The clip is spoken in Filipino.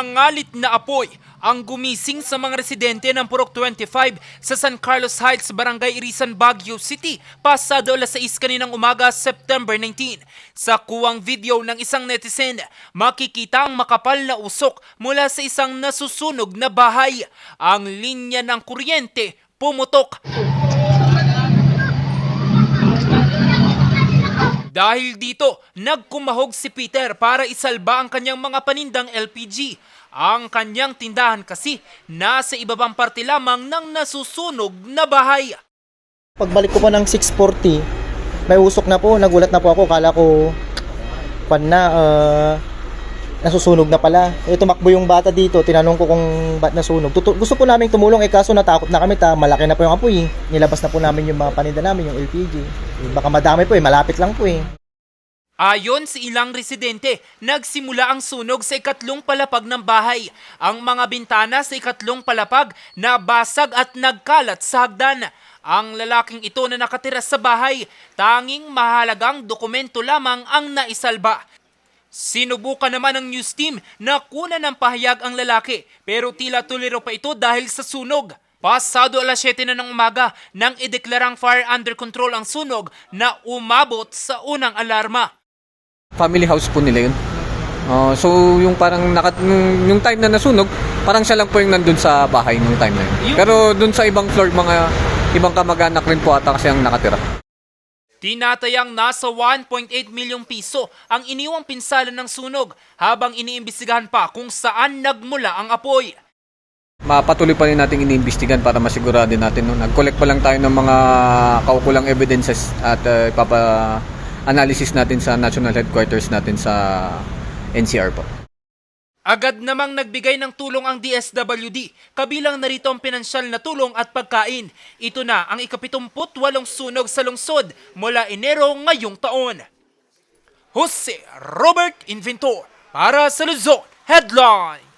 Nangangalit na apoy ang gumising sa mga residente ng Purok 25 sa San Carlos Heights, Barangay Irisan, Baguio City pasado alas 6 kaninang umaga, September 19. Sa kuwang video ng isang netizen, makikita ang makapal na usok mula sa isang nasusunog na bahay. Ang linya ng kuryente pumutok Dahil dito, nagkumahog si Peter para isalba ang kanyang mga panindang LPG. Ang kanyang tindahan kasi nasa ibabang parte lamang ng nasusunog na bahay. Pagbalik ko po ng 6.40, may usok na po, nagulat na po ako, kala ko pan na, ah, nasusunog na pala. Eh, tumakbo yung bata dito, tinanong ko kung ba't nasunog. Tutu- gusto po namin tumulong, eh kaso natakot na kami, ta, malaki na po yung apoy. Nilabas na po namin yung mga paninda namin, yung LPG. Eh, baka madami po eh, malapit lang po eh. Ayon sa ilang residente, nagsimula ang sunog sa ikatlong palapag ng bahay. Ang mga bintana sa ikatlong palapag nabasag at nagkalat sa hagdan. Ang lalaking ito na nakatira sa bahay, tanging mahalagang dokumento lamang ang naisalba. Sinubukan naman ng news team na kuna ng pahayag ang lalaki pero tila tuliro pa ito dahil sa sunog. Pasado alas 7 na ng umaga nang ideklarang fire under control ang sunog na umabot sa unang alarma. family house po nila yun. Ah, so yung parang naka, yung, yung time na nasunog, parang siya lang po yung nandun sa bahay nung time na yun. Pero dun sa ibang floor, mga ibang kamag-anak rin po ata kasi ang nakatira. Tinatayang nasa 1.8 milyong piso ang iniwang pinsala ng sunog habang iniimbestigahan pa kung saan nagmula ang apoy. Mapatuloy pa rin natin iniimbestigan para masigurado natin. No? Nag-collect pa lang tayo ng mga kaukulang evidences at uh, ipapa-analysis natin sa national headquarters natin sa NCR po. Agad namang nagbigay ng tulong ang DSWD, kabilang narito ang pinansyal na tulong at pagkain. Ito na ang ikapitumput walong sunog sa lungsod mula Enero ngayong taon. Jose Robert Inventor para sa Luzon Headline.